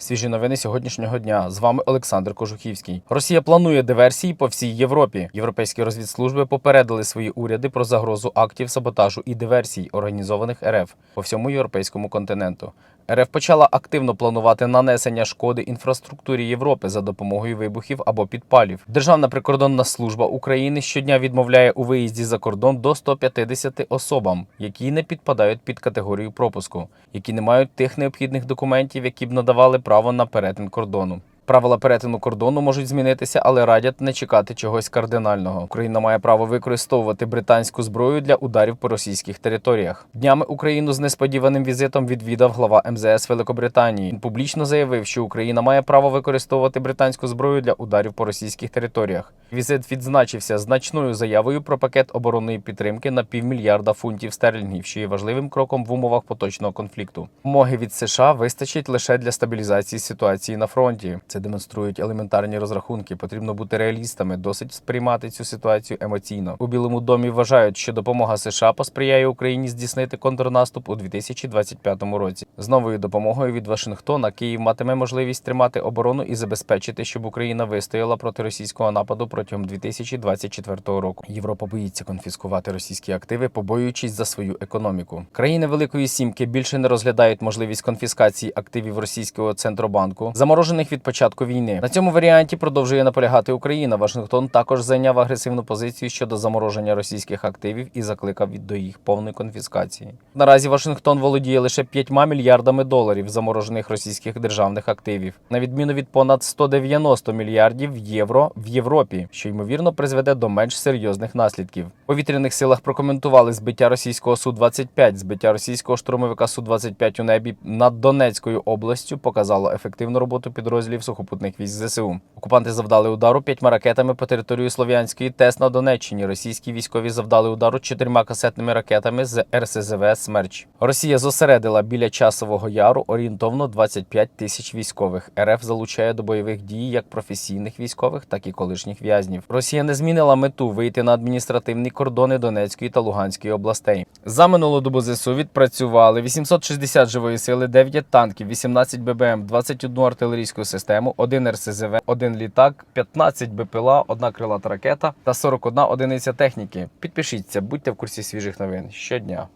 Свіжі новини сьогоднішнього дня. З вами Олександр Кожухівський. Росія планує диверсії по всій Європі. Європейські розвідслужби попередили свої уряди про загрозу актів саботажу і диверсій, організованих РФ по всьому європейському континенту. РФ почала активно планувати нанесення шкоди інфраструктурі Європи за допомогою вибухів або підпалів. Державна прикордонна служба України щодня відмовляє у виїзді за кордон до 150 особам, які не підпадають під категорію пропуску, які не мають тих необхідних документів, які б надавали право на перетин кордону. Правила перетину кордону можуть змінитися, але радять не чекати чогось кардинального. Україна має право використовувати британську зброю для ударів по російських територіях. Днями Україну з несподіваним візитом відвідав глава МЗС Великобританії. Він публічно заявив, що Україна має право використовувати британську зброю для ударів по російських територіях. Візит відзначився значною заявою про пакет оборонної підтримки на півмільярда фунтів стерлінгів, що є важливим кроком в умовах поточного конфлікту. Умоги від США вистачить лише для стабілізації ситуації на фронті. Це демонструють елементарні розрахунки. Потрібно бути реалістами, досить сприймати цю ситуацію емоційно. У Білому домі вважають, що допомога США посприяє Україні здійснити контрнаступ у 2025 році. З новою допомогою від Вашингтона Київ матиме можливість тримати оборону і забезпечити, щоб Україна вистояла проти російського нападу протягом 2024 року. Європа боїться конфіскувати російські активи, побоюючись за свою економіку. Країни Великої Сімки більше не розглядають можливість конфіскації активів російського центробанку, заморожених від початку війни. На цьому варіанті продовжує наполягати Україна. Вашингтон також зайняв агресивну позицію щодо замороження російських активів і закликав до їх повної конфіскації. Наразі Вашингтон володіє лише 5 мільярдами доларів заморожених російських державних активів, на відміну від понад 190 мільярдів євро в Європі, що ймовірно призведе до менш серйозних наслідків. Повітряних силах прокоментували збиття російського су 25 збиття російського штурмовика су 25 у небі над Донецькою областю показало ефективну роботу підрозділів сухопутних військ ЗСУ. Окупанти завдали удару п'ятьма ракетами по території Слов'янської ТЕС на Донеччині. Російські військові завдали удару чотирма касетними ракетами з РСЗВ Смерч. Росія зосередила біля часового яру орієнтовно 25 тисяч військових. РФ залучає до бойових дій як професійних військових, так і колишніх в'язнів. Росія не змінила мету вийти на адміністративні кордони Донецької та Луганської областей. За минулу добу ЗСУ відпрацювали 860 живої сили, 9 танків, 18 ББМ, 21 артилерійську систему, 1 РСЗВ, один літак, 15 БПЛА, одна крилата ракета та 41 одиниця техніки. Підпишіться, будьте в курсі свіжих новин щодня.